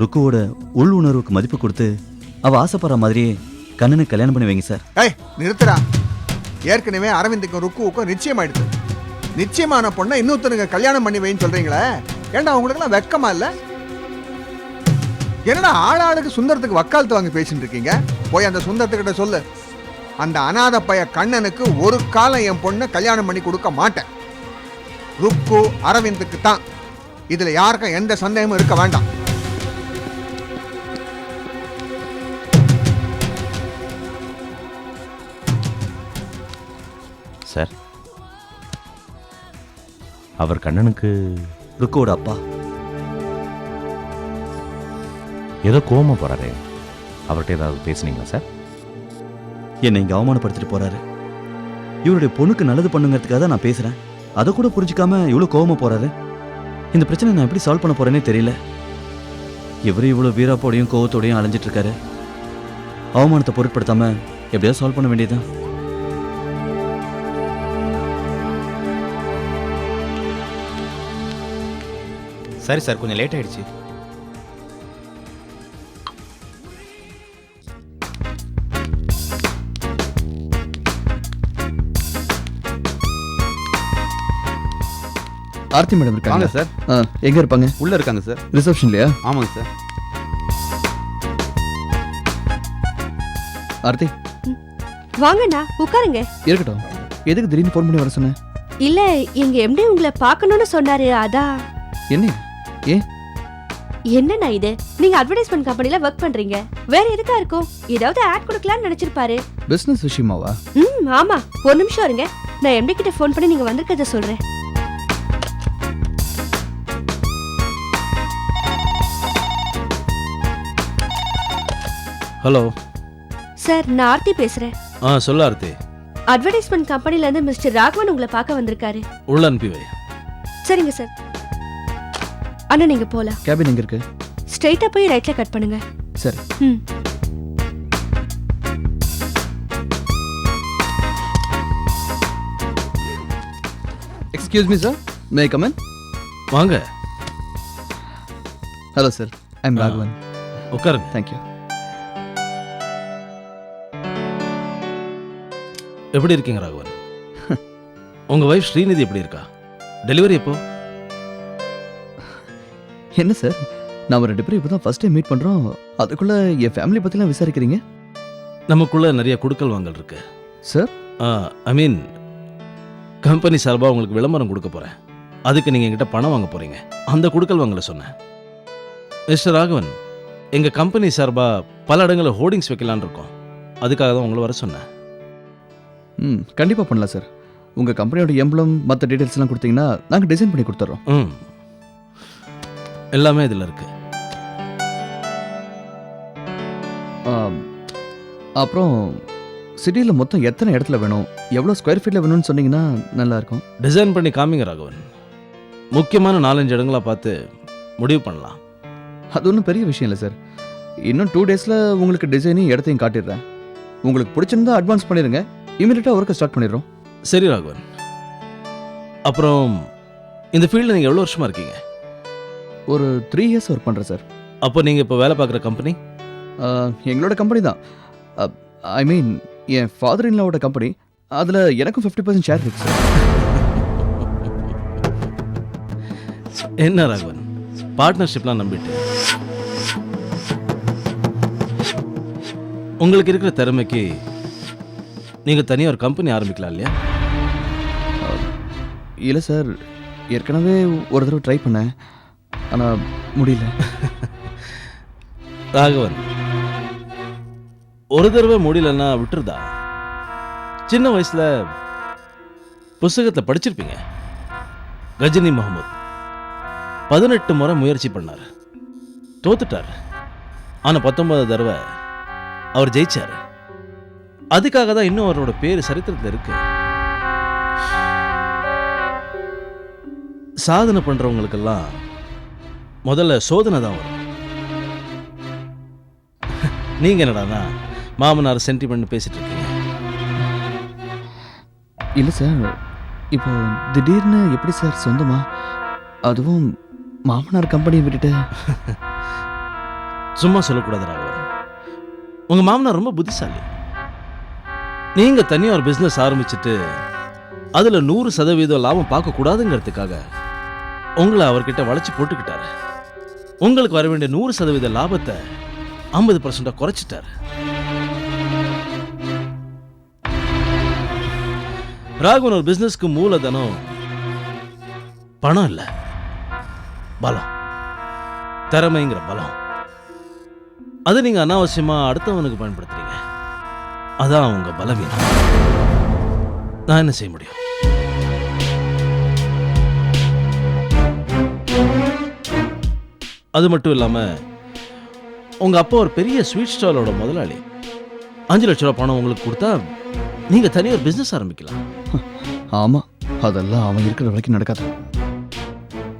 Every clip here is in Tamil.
ருக்குவோட உள் உணர்வுக்கு மதிப்பு கொடுத்து அவ ஆசைப்படுற மாதிரியே கண்ணனுக்கு கல்யாணம் பண்ணி வைங்க சார். ஏய் நிறுத்துடா. ஏற்கனவே அரவிந்துக்கும் ருக்குவுக்கும் நிச்சயமாயிடுது. நிச்சயமான பொண்ணை இன்னொருத்தனுங்க கல்யாணம் பண்ணி வைன்னு சொல்றீங்களே? ஏண்டா உங்களுக்குலாம் வெக்கமா இல்ல? என்னடா ஆளாளுக்கு சுந்தரத்துக்கு வக்காலத்து வாங்கி பேசிட்டு இருக்கீங்க? போய் அந்த சுந்தரத்துக்கிட்ட சொல்லு. அந்த அனாதை பைய கண்ணனுக்கு ஒரு காலம் என் பொண்ணை கல்யாணம் பண்ணி கொடுக்க மாட்டேன். ருக்கு அரவிந்துக்கு தான் இதுல யாருக்கும் எந்த சந்தேகமும் இருக்க வேண்டாம். சார். அவர் கண்ணனுக்கு ருக்குவோட அப்பா. ஏதோ கோவமா போறாரே. அவர்கிட்ட ஏதாவது பேசுனீங்களா சார்? என்னை இங்க அவமானப்படுத்திட்டு போறாரு. இவருடைய பொண்ணுக்கு நல்லது பண்ணுங்கிறதுக்காக தான் நான் பேசுறேன். அதை கூட புரிஞ்சுக்காம இவ்வளவு கோவமா போறாரு. இந்த பிரச்சனை நான் எப்படி சால்வ் பண்ண போறேனே தெரியல. இவரு இவ்வளவு வீராப்போடையும் கோவத்தோடையும் அலைஞ்சிட்டு இருக்காரு. அவமானத்தை பொருட்படுத்தாம எப்படியாவது சால்வ் பண்ண வேண்டியதுதான். சரி சார் கொஞ்சம் லேட் ஆயிடுச்சு. ஆர்த்தி மேடம் வாங்க இருக்காங்க சார் ஆ, எங்க இருப்பாங்க? உள்ள இருக்காங்க சார் ரிசப்ஷன்லயா? ஆமாங்க சார் ஆர்த்தி? வாங்கண்ணா உட்காருங்க. இருக்கட்டும். எதுக்கு திடீர்னு ஃபோன் பண்ணி வர சொன்னேன் இல்ல எங்க எம்டி உங்களை பார்க்கணும்னு சொன்னாரு அதான். என்ன? ஏன் என்னண்ணா இது? நீங்க அட்வர்டைஸ்மெண்ட் கம்பெனில ஒர்க் பண்றீங்க. வேற எதுக்கா இருக்கும்? ஏதாவது ஆட் கொடுக்கலாம்னு நினைச்சிருப்பாரு. பிசினஸ் விஷயமாவா? ம் ஆமா. ஒரு நிமிஷம் இருங்க. நான் எம்டி கிட்ட ஃபோன் பண்ணி நீங்க வந்திருக்கத சொல்றேன். ஹலோ சார் நான் ஆர்த்தி பேசுறேன். ஆ சொல்ல ஆர்த்தி. அட்வர்டைஸ்மெண்ட் கம்பெனில இருந்து மிஸ்டர் ராகவன் உங்களை பார்க்க வந்திருக்காரு. உள்ள அனுப்பி வை சரிங்க சார். அண்ணா நீங்க போலாம். கேபின் எங்க இருக்கு? ஸ்ட்ரைட்டா போய் ரைட்ல கட் பண்ணுங்க. சரி. ம். Excuse me sir may come in வாங்க. Hello sir I'm ah. Raghavan உட்காருங்க. தேங்க்யூ எப்படி இருக்கீங்க ராகவன்? உங்க வைஃப் ஸ்ரீநிதி எப்படி இருக்கா? டெலிவரி எப்போ? என்ன சார்? நாம ரெண்டு பேரும் இப்போ தான் ஃபர்ஸ்ட் டைம் மீட் பண்ணுறோம் அதுக்குள்ள என் ஃபேமிலி பற்றிலாம் விசாரிக்கிறீங்க? நமக்குள்ள நிறைய குடுக்கல் வாங்கல் இருக்கு. சார் ஐ மீன் கம்பெனி சார்பாக உங்களுக்கு விளம்பரம் கொடுக்க போறேன். அதுக்கு நீங்க என்கிட்ட பணம் வாங்க போறீங்க. அந்த குடுக்கல் வாங்கல சொன்னேன். மிஸ்டர் ராகவன் எங்க கம்பெனி சார்பா பல இடங்களில் ஹோர்டிங்ஸ் வைக்கலான்னு இருக்கோம். அதுக்காக தான் உங்களை வர சொன்னேன். ம் கண்டிப்பாக பண்ணலாம் சார் உங்கள் கம்பெனியோட எம்பளம் மற்ற டீட்டெயில்ஸ்லாம் கொடுத்தீங்கன்னா நாங்கள் டிசைன் பண்ணி கொடுத்துட்றோம் ம். எல்லாமே இதில் இருக்கு. ஆம். அப்புறம் சிட்டியில் மொத்தம் எத்தனை இடத்துல வேணும்? எவ்வளோ ஸ்கொயர் ஃபீட்டில் வேணும்னு சொன்னீங்கன்னா நல்லாயிருக்கும். டிசைன் பண்ணி காமிங்க ராகவன். முக்கியமான நாலஞ்சு இடங்களா பார்த்து முடிவு பண்ணலாம். அது ஒன்றும் பெரிய விஷயம் இல்லை சார் இன்னும் டூ டேஸில் உங்களுக்கு டிசைனையும் இடத்தையும் காட்டிடுறேன். உங்களுக்கு பிடிச்சிருந்தா அட்வான்ஸ் பண்ணிடுங்க. இமீடியட்டாக ஒர்க்கை ஸ்டார்ட் பண்ணிடுறோம். சரி ராகவன். அப்புறம் இந்த ஃபீல்டில் நீங்கள் எவ்வளோ வருஷமா இருக்கீங்க? ஒரு த்ரீ இயர்ஸ் ஒர்க் பண்ணுறேன் சார் அப்போ நீங்கள் இப்போ வேலை பார்க்குற கம்பெனி எங்களோட கம்பெனி தான். ஐ மீன் என் ஃபாதர் இன்லாவோட கம்பெனி அதில் எனக்கும் ஃபிஃப்டி பர்சன்ட் ஷேர் இருக்கு சார் என்ன ராகவன்? பார்ட்னர்ஷிப்லாம் நம்பிட்டு உங்களுக்கு இருக்கிற திறமைக்கு நீங்கள் தனியாக ஒரு கம்பெனி ஆரம்பிக்கலாம் இல்லையா? இல்லை சார் ஏற்கனவே ஒரு தடவை ட்ரை பண்ணேன். ஆனால் முடியல. ராகவன் ஒரு தடவை முடியலன்னா விட்டுருதா? சின்ன வயசுல புஸ்தகத்தை படிச்சிருப்பீங்க. கஜினி முகமது. பதினெட்டு முறை முயற்சி பண்ணார். தோத்துட்டார். ஆனா பத்தொன்பது தடவை அவர் ஜெயிச்சாரு. அதுக்காக தான் இன்னும் அவரோட பேர் சரித்திரத்தில் இருக்கு. சாதனை பண்றவங்களுக்கெல்லாம் முதல்ல சோதனை தான் வரும். நீங்க என்னடானா மாமனார் சென்டிமெண்ட் பேசிட்டு இருக்கீங்க? இல்லை சார் இப்போ திடீர்னு எப்படி சார் சொந்தமா? அதுவும் மாமனார் கம்பெனியை விட்டுட்டு. சும்மா சொல்லக்கூடாது ராகவன் உங்க மாமனார் ரொம்ப புத்திசாலி. நீங்க தனியா ஒரு பிசினஸ் ஆரம்பிச்சிட்டு அதுல நூறு சதவீதம் லாபம் பார்க்க கூடாதுங்கிறதுக்காக உங்களை அவர்கிட்ட வளைச்சு போட்டுக்கிட்டாரு. உங்களுக்கு வர வேண்டிய நூறு சதவீத லாபத்தை ஐம்பது பர்சண்டாக குறைச்சிட்டாரு. ராகவன் ஒரு பிசினஸ்க்கு மூலதனம் பணம் இல்ல. பலம். திறமைங்கிற பலம். அது நீங்க அனாவசியமாக அடுத்தவனுக்கு பயன்படுத்துறீங்க. அதான் உங்க பலவீனம். நான் என்ன செய்ய முடியும்? அது மட்டும் இல்லாம உங்க அப்பா ஒரு பெரிய ஸ்வீட் ஸ்டாலோட முதலாளி. அஞ்சு லட்ச ரூபா பணம் உங்களுக்கு கொடுத்தா நீங்க தனியாக ஒரு பிசினஸ் ஆரம்பிக்கலாம். ஆமாம் அதெல்லாம் அவன் இருக்கிற வரைக்கும் நடக்காது.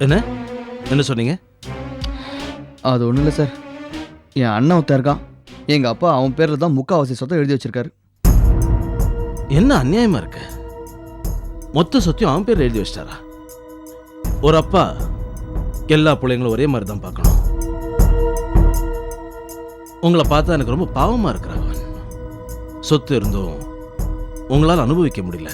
என்ன? என்ன சொன்னீங்க? அது ஒன்றும் இல்லை சார். என் அண்ணன் ஒருத்தன் இருக்கான். எங்கள் அப்பா அவன் பேரில் தான் முக்காவாசி சொத்தை எழுதி வச்சிருக்காரு. என்ன அநியாயமா இருக்கு? மொத்த சொத்தையும் அவன் பேர்ல எழுதி வச்சிட்டாரா? ஒரு அப்பா எல்லா பிள்ளைங்களும் ஒரே மாதிரி தான் பார்க்கணும். உங்களை பார்த்தா எனக்கு ரொம்ப பாவமாக இருக்கிறாங்க. சொத்து இருந்தும் உங்களால் அனுபவிக்க முடியல.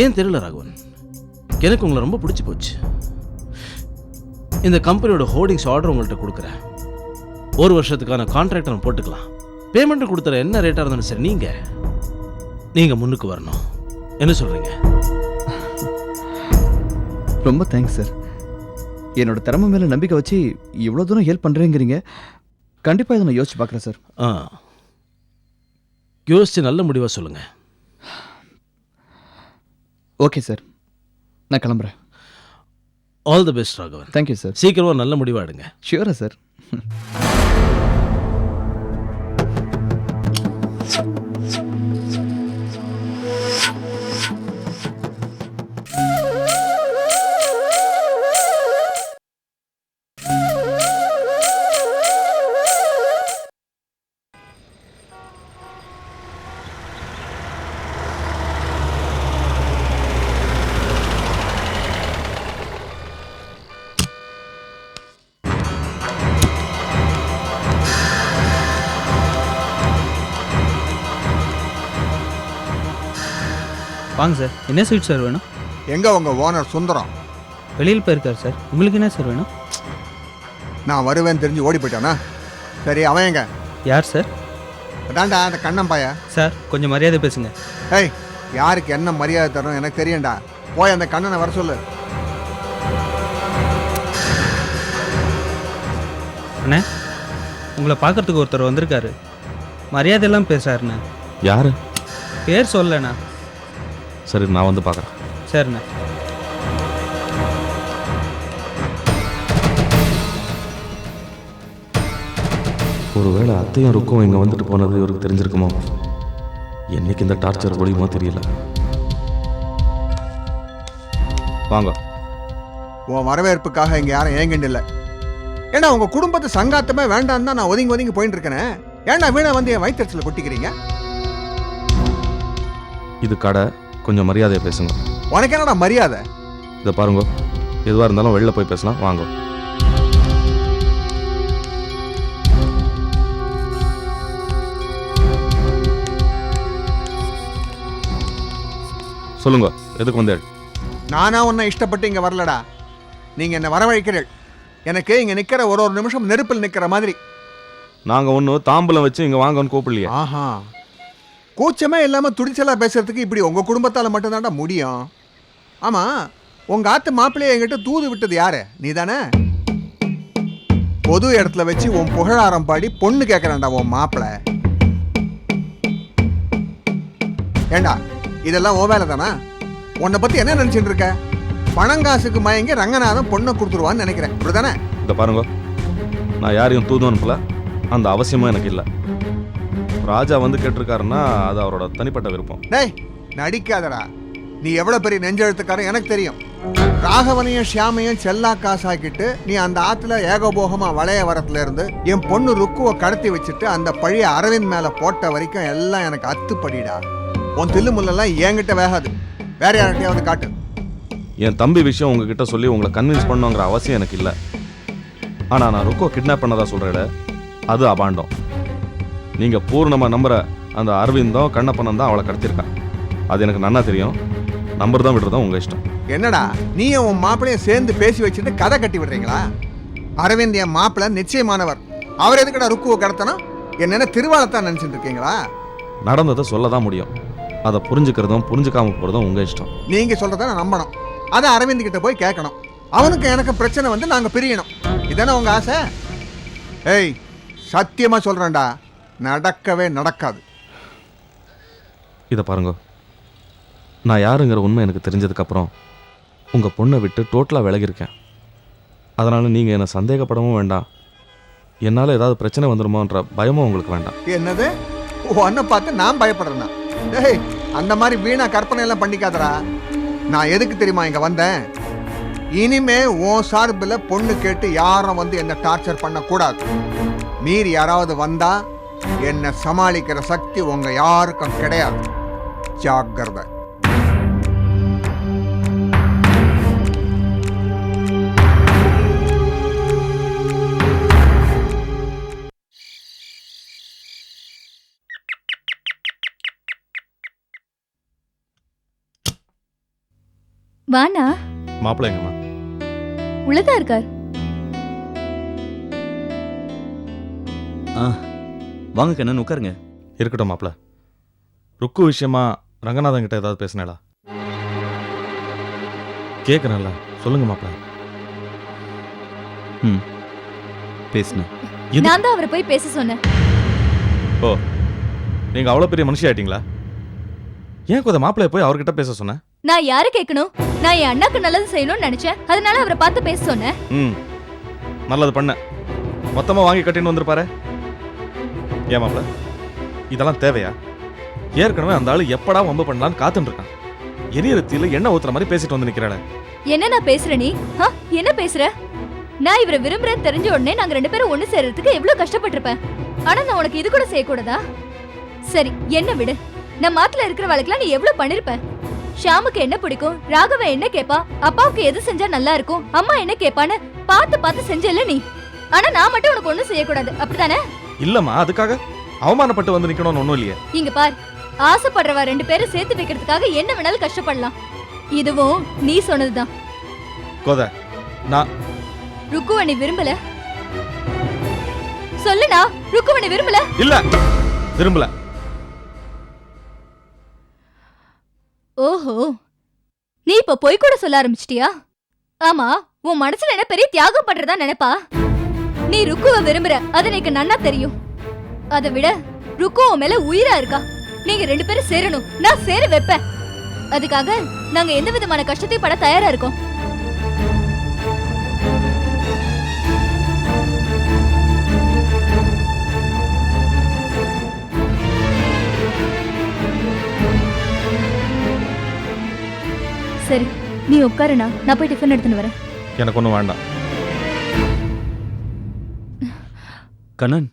ஏன் தெரியல ராகவன்? எனக்கு உங்களை ரொம்ப பிடிச்சி போச்சு. இந்த கம்பெனியோட ஹோர்டிங்ஸ் ஆர்டர் உங்கள்கிட்ட கொடுக்குறேன். ஒரு வருஷத்துக்கான கான்ட்ராக்ட் நம்ம போட்டுக்கலாம். பேமெண்ட் கொடுத்துற என்ன ரேட்டாக இருந்தாலும் சரி நீங்க நீங்கள் முன்னுக்கு வரணும். என்ன சொல்றீங்க? ரொம்ப தேங்க்ஸ் சார் என்னோட திறமை மேலே நம்பிக்கை வச்சு இவ்வளோ தூரம் ஹெல்ப் பண்ணுறேங்கிறீங்க கண்டிப்பாக இதை நான் யோசிச்சு பார்க்குறேன் சார் ஆ. யோசிச்சு நல்ல முடிவா சொல்லுங்க. ஓகே சார் நான் கிளம்புறேன். All the best Raghavan. Thank you sir சீக்கிரமா நல்ல முடிவா எடுங்க. ஷியூரா சார் வாங்க சார். என்ன ஸ்வீட் சார் வேணும்? எங்க உங்க ஓனர் சுந்தரம்? வெளியில் போயிருக்கார் சார். உங்களுக்கு என்ன சார் வேணும்? நான் வருவேன்னு தெரிஞ்சு ஓடி போயிட்டானா? சரி அவன் எங்க? யார் சார்? அதான்டா அந்த கண்ணன் பாய சார் கொஞ்சம் மரியாதை பேசுங்க. ஏய் யாருக்கு என்ன மரியாதை தரணும் எனக்கு தெரியும்டா. போய் அந்த கண்ணனை வர சொல்லு. அண்ணே உங்களை பார்க்கறதுக்கு ஒருத்தர் வந்திருக்காரு. மரியாதையெல்லாம் பேசுறாருண்ணே. யாரு? பேர் சொல்லண்ணா சரி நான் வந்து பார்க்குறேன். சரிண்ணே. ஒருவேளை அத்தையும் ருக்கும் இங்கே வந்துட்டு போனது இவருக்கு தெரிஞ்சிருக்குமோ? என்னைக்கு இந்த டார்ச்சர் ஒழியுமோ தெரியல. வாங்க. உன் வரவேற்புக்காக இங்க யாரும் ஏங்கிண்டு இல்லை. ஏன்னா உங்க குடும்பத்து சங்காத்தமே வேண்டாம் தான் நான் ஒதுங்கி ஒதுங்கி போயிட்டு இருக்கேனே? ஏன்டா வீணை வந்து என் வயிற்றுல கொட்டிக்கிறீங்க? இது கடை. கொஞ்சம் மரியாதையை பேசுங்க. உனக்கு என்னடா மரியாதை? இதை பாருங்க. எதுவாக இருந்தாலும் வெளில போய் பேசலாம். வாங்க. சொல்லுங்க. எதுக்கு வந்தேள்? நானா உன்னை இஷ்டப்பட்டு இங்க வரலடா. நீங்க என்ன வரவழைக்கிறீள். எனக்கு இங்க நிக்கிற ஒரு ஒரு நிமிஷம் நெருப்பில் நிக்கிற மாதிரி. நாங்கள் ஒன்று தாம்பலம் வச்சு இங்கே வாங்கன்னு கூப்பிடலையே. ஆஹா. கூச்சமே இல்லாமல் துடிச்சலாக பேசுகிறதுக்கு இப்படி உங்கள் குடும்பத்தால் மட்டும்தான்டா முடியும். ஆமாம் உங்கள் ஆத்து மாப்பிள்ளையை என்கிட்ட தூது விட்டது யாரு? நீ தானே பொது இடத்துல வச்சு உன் புகழாரம் பாடி பொண்ணு கேட்குறேன்டா உன் மாப்பிள்ளை ஏண்டா இதெல்லாம் ஓ வேலை தானா? உன்னை பற்றி என்ன நினச்சிட்டு இருக்க? பணங்காசுக்கு மயங்கி ரங்கநாதன் பொண்ணை கொடுத்துருவான்னு நினைக்கிறேன். இப்படி தானே இதை பாருங்க நான் யாரையும் தூது அனுப்பல அந்த அவசியமும் எனக்கு இல்லை. ராஜா வந்து கேட்டிருக்காருன்னா அது அவரோட தனிப்பட்ட விருப்பம். டேய் நடிக்காதடா. நீ எவ்வளவு பெரிய நெஞ்செழுத்துக்காரன் எனக்கு தெரியும். ராகவனையும் ஷியாமையும் செல்லா காசாக்கிட்டு நீ அந்த ஆத்துல ஏகபோகமா வளைய வரத்துல இருந்து என் பொண்ணு ருக்குவை கடத்தி வச்சுட்டு அந்த பழைய அரவிந்த் மேல போட்ட வரைக்கும் எல்லாம் எனக்கு அத்துப்படிடா. உன் தில்லு முள்ளெல்லாம் என்கிட்ட வேகாது. வேற யார்கிட்டயாவது காட்டு. என் தம்பி விஷயம் உங்ககிட்ட சொல்லி உங்களை கன்வின்ஸ் பண்ணுங்கிற அவசியம் எனக்கு இல்லை. ஆனால் நான் ருக்கோ கிட்னாப் பண்ணதா சொல்கிறேன் அது அபாண்டம். நீங்கள் பூர்ணமாக நம்புற அந்த அரவிந்தம் கண்ணப்பனம் தான் அவளை கடத்திருக்கான் அது எனக்கு நன்னா தெரியும். நம்பர் தான் விடுறதும் உங்கள் இஷ்டம். என்னடா நீயும் உன் மாப்பிளையும் சேர்ந்து பேசி வச்சுட்டு கதை கட்டி விடுறீங்களா? அரவிந்த் என் மாப்பிள்ளை நிச்சயமானவர். அவர் எதுக்குடா ருக்குவை கடத்தணும்? என்னென்ன திருவாளத்தான் நினைச்சிட்டு இருக்கீங்களா? நடந்ததை சொல்ல தான் முடியும். அதை புரிஞ்சுக்கிறதும் புரிஞ்சுக்காம போகிறதும் உங்கள் இஷ்டம். நீங்க சொல்றத நான் நம்பணும். அதை அரவிந்த் கிட்ட போய் கேட்கணும். அவனுக்கு எனக்கு பிரச்சனை வந்து நாங்க பிரியணும். இதானே உங்க ஆசை? ஏய் சத்தியமா சொல்றேன்டா. நடக்கவே நடக்காது. இதை பாருங்க. நான் யாருங்கிற உண்மை எனக்கு தெரிஞ்சதுக்கப்புறம் உங்கள் பொண்ணை விட்டு டோட்டலாக விலகியிருக்கேன். அதனால் நீங்கள் என்னை சந்தேகப்படவும் வேண்டாம். என்னால் ஏதாவது பிரச்சனை வந்துருமோன்ற பயமும் உங்களுக்கு வேண்டாம். என்னது? உன்னை பார்த்து நான் பயப்படுறேன்னா டேய் அந்த மாதிரி வீணா கற்பனை எல்லாம் பண்ணிக்காதடா. நான் எதுக்கு தெரியுமா இங்க வந்தேன்? இனிமே உன் சார்பில் பொண்ணு கேட்டு யாரும் வந்து என்ன டார்ச்சர் பண்ணக்கூடாது. மீறி யாராவது வந்தா என்னை சமாளிக்கிற சக்தி உங்க யாருக்கும் கிடையாது. ஜாக்கிரதை. வானா மாப்பிள்ளை எங்கம்மா? உள்ளதா இருக்கார்? ஆ வாங்க கண்ணன் உட்காருங்க. இருக்கட்டும் மாப்பிள்ள ருக்கு விஷயமா ரங்கநாதன் கிட்ட ஏதாவது பேசினேடா கேட்குறேன்ல சொல்லுங்க மாப்பிள்ள ம் பேசினேன். இது- நான் தான் அவரை போய் பேச சொன்னேன். ஓ நீங்கள் அவ்வளோ பெரிய மனுஷி ஆயிட்டீங்களா? ஏன் கொஞ்சம் மாப்பிள்ளைய போய் அவர்கிட்ட பேச சொன்னேன் நான் யார கேட்கணும்? நான் என் அண்ணாக்கு நல்லது செய்யணும்னு நினைச்சேன். அதனால அவரை பார்த்து பேச சொன்னேன். ம் நல்லது பண்ண மொத்தமாக வாங்கி கட்டின்னு வந்திருப்பாரு. ஏன் மாப்பிள்ள இதெல்லாம் தேவையா? ஏற்கனவே அந்த ஆளு எப்படா வம்பு பண்ணலான்னு காத்துட்டு இருக்கான். எரியறத்தில ஊத்துற மாதிரி பேசிட்டு வந்து நிக்கிறாள. என்ன நான் பேசுற நீ? ஆ, என்ன பேசுற? நான் இவரை விரும்புறேன்னு தெரிஞ்ச உடனே நாங்க ரெண்டு பேரும் ஒண்ணு சேர்றதுக்கு எவ்வளவு கஷ்டப்பட்டிருப்பேன். ஆனா நான் உனக்கு இது கூட செய்யக்கூடாதா? சரி என்ன விடு. நம்ம மாட்டுல இருக்கிற வாழ்க்கெல்லாம் நீ எவ்வளவு பண்ணிருப்ப? ஷாமுக்கு என்ன பிடிக்கும்? ராகவன் என்ன கேப்பா? அப்பாவுக்கு எது செஞ்சா நல்லா இருக்கும்? அம்மா என்ன கேப்பான்னு பார்த்து பார்த்து செஞ்சல நீ. ஆனா நான் மட்டும் உனக்கு ஒண்ணும் செய்யக்கூடாது. அப்படிதானே இல்லம்மா அதுக்காக அவமானப்பட்டு வந்து நிக்கணும்னு ஒன்றும் இல்லையே. இங்க பார் ஆசைப்படுறவா ரெண்டு பேரும் சேர்த்து வைக்கிறதுக்காக என்ன வேணாலும் கஷ்டப்படலாம். இதுவும் நீ சொன்னதுதான். கோத நான் ருக்குவனை விரும்பல. சொல்லுண்ணா ருக்குவனை விரும்பல? இல்ல விரும்பல. ஓஹோ நீ இப்ப பொய் கூட சொல்ல ஆரம்பிச்சிட்டியா? ஆமா உன் மனசுல என்ன பெரிய தியாகம் பண்றதா நினைப்பா? நீ ருக்குவ விரும்புற. அது எனக்கு நன்னா தெரியும். அதை விட ருக்குவ மேல உயிரா இருக்கா? நீங்க ரெண்டு பேரும் சேரணும். நான் சேர வைப்பேன். அதுக்காக நாங்க எந்த விதமான கஷ்டத்தையும் பட தயாரா இருக்கோம். சரி நீ உட்காருண்ணா. நான் போய் டிஃபன் எடுத்துன்னு வரேன். எனக்கு ஒன்றும் வேண்டாம். கண்ணன்.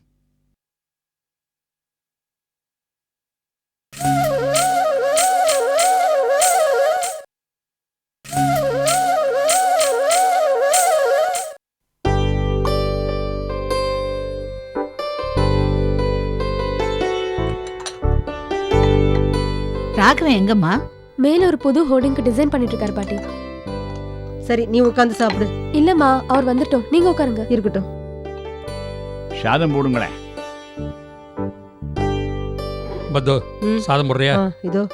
ராகவன் எங்கம்மா? மேல ஒரு புது ஹோர்டிங்க்கு டிசைன் பண்ணிட்டு இருக்காரு பாட்டி. சரி நீ உட்காந்து சாப்பிடு. இல்லம்மா அவர் வந்துட்டோம். நீங்க உட்காருங்க. இருக்கட்டும். சாதம் போடுங்களேன். பத்தோ ம். சாதம் போடுறியா? ஆ, இதோ.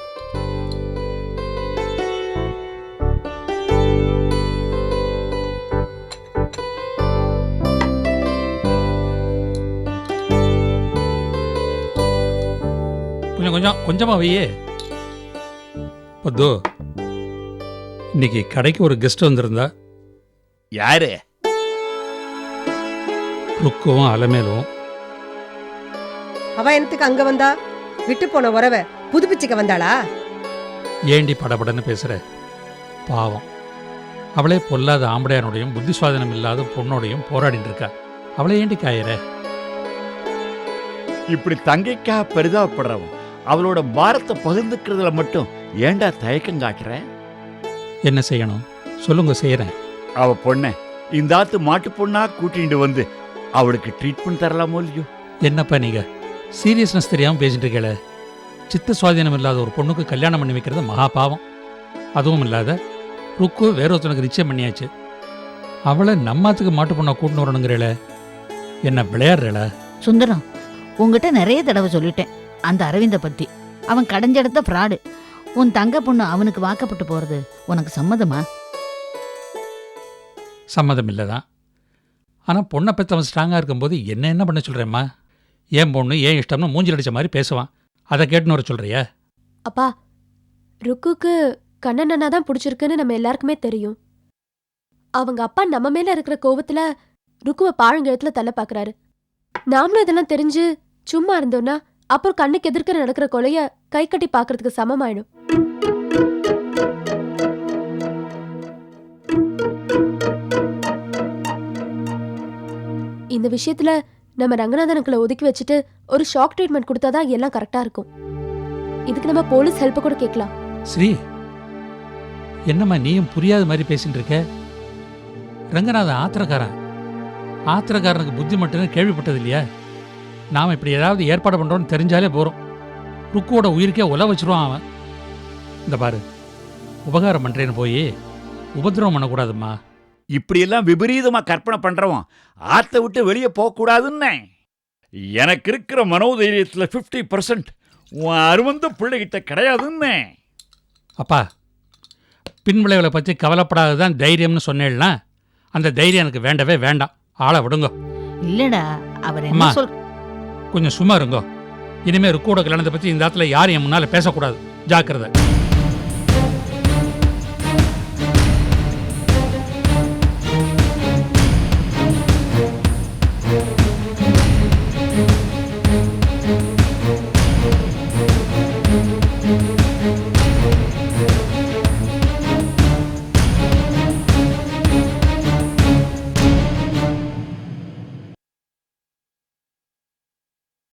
கொஞ்சம் கொஞ்சம் கொஞ்சமா வையே. பத்தோ இன்னைக்கு கடைக்கு ஒரு கெஸ்ட் வந்திருந்தா. யாரு? ருக்கவும் அலமேலும். அவ என்னத்துக்கு அங்க வந்தா? விட்டு போன உறவ புதுப்பிச்சுக்க வந்தாளா? ஏண்டி படபடன்னு பேசுற? பாவம். அவளே பொல்லாத ஆம்படையானோடையும் புத்தி சுவாதனம் இல்லாத பொண்ணோடையும் போராடிட்டு இருக்கா. அவளை ஏண்டி காயற? இப்படி தங்கைக்கா பெரிதாப்படுறவன் அவளோட பாரத்தை பகிர்ந்துக்கிறதுல மட்டும் ஏன்டா தயக்கம் காட்டுற என்ன செய்யணும்? சொல்லுங்க செய்கிறேன் அவ பொண்ணை இந்த ஆத்து மாட்டு பொண்ணா கூட்டிட்டு வந்து அவளுக்கு ட்ரீட்மெண்ட் தரலாமோ இல்லையோ? என்னப்பா நீங்கள் சீரியஸ்னஸ் தெரியாமல் பேசிட்டு இருக்கல சித்த சுவாதீனம் இல்லாத ஒரு பொண்ணுக்கு கல்யாணம் பண்ணி வைக்கிறது மகா பாவம். அதுவும் இல்லாத ருக்கு வேற ஒருத்தனுக்கு நிச்சயம் பண்ணியாச்சு. அவளை நம்மாத்துக்கு மாட்டு பொண்ணை கூட்டின்னு வரணுங்கிறல என்ன விளையாடுறல சுந்தரம் உங்ககிட்ட நிறைய தடவை சொல்லிட்டேன். அந்த அரவிந்த பத்தி. அவன் கடைஞ்செடுத்த ஃப்ராடு உன் தங்க பொண்ணு அவனுக்கு வாக்கப்பட்டு போறது உனக்கு சம்மதமா? சம்மதம் இல்லை தான் ஆனால் பொண்ணை பெற்றவன் ஸ்ட்ராங்காக இருக்கும்போது என்ன என்ன பண்ண சொல்கிறேம்மா ஏன் பொண்ணு ஏன் இஷ்டம்னு மூஞ்சில் அடித்த மாதிரி பேசுவான். அதை கேட்டுன்னு வர சொல்கிறியா அப்பா ருக்குக்கு கண்ணன் தான் பிடிச்சிருக்குன்னு நம்ம எல்லாருக்குமே தெரியும். அவங்க அப்பா நம்ம மேல இருக்கிற கோவத்துல ருக்குவை பாழங்கெழுத்துல தள்ள பாக்குறாரு. நாமளும் இதெல்லாம் தெரிஞ்சு சும்மா இருந்தோம்னா அப்புறம் கண்ணுக்கு எதிர்க்க நடக்கிற கொலைய கை கட்டி பாக்குறதுக்கு சமமாயிடும். இந்த விஷயத்துல நம்ம ரங்கநாதனுக்குள்ள ஒதுக்கி வச்சுட்டு ஒரு ஷாக் ட்ரீட்மெண்ட் கொடுத்தாதான் எல்லாம் கரெக்டா இருக்கும். இதுக்கு நம்ம போலீஸ் ஹெல்ப் கூட கேட்கலாம். ஸ்ரீ என்னம்மா நீயும் புரியாத மாதிரி பேசிட்டு இருக்க? ரங்கநாதன் ஆத்திரக்காரன் ஆத்திரக்காரனுக்கு புத்தி மட்டும் கேள்விப்பட்டது இல்லையா நாம் இப்படி ஏதாவது ஏற்பாடு பண்ணுறோன்னு தெரிஞ்சாலே போகிறோம் ருக்குவோட உயிருக்கே உல வச்சிருவான் அவன். இந்த பாரு உபகாரம் பண்ணுறேன்னு போய் உபதிரவம் பண்ணக்கூடாதும்மா. இப்படியெல்லாம் விபரீதமா கற்பனை பண்றவன் ஆத்தை விட்டு வெளியே போகக்கூடாதுன்னு எனக்கு இருக்கிற மனோதைரியத்துல 50% பர்சன்ட் உன் அருவந்த பிள்ளைகிட்ட கிடையாதுன்னு. அப்பா பின் விளைவுகளை பற்றி கவலைப்படாததான் தைரியம்னு சொன்னேன்னா அந்த தைரியம் எனக்கு வேண்டவே வேண்டாம். ஆளை விடுங்க. இல்லடா அவர் என்ன. சொல் கொஞ்சம் சும்மா இருங்கோ. இனிமேல் ருக்கோட கல்யாணத்தை பற்றி இந்த இடத்துல யாரும் என் முன்னால் பேசக்கூடாது. ஜாக்கிரதை.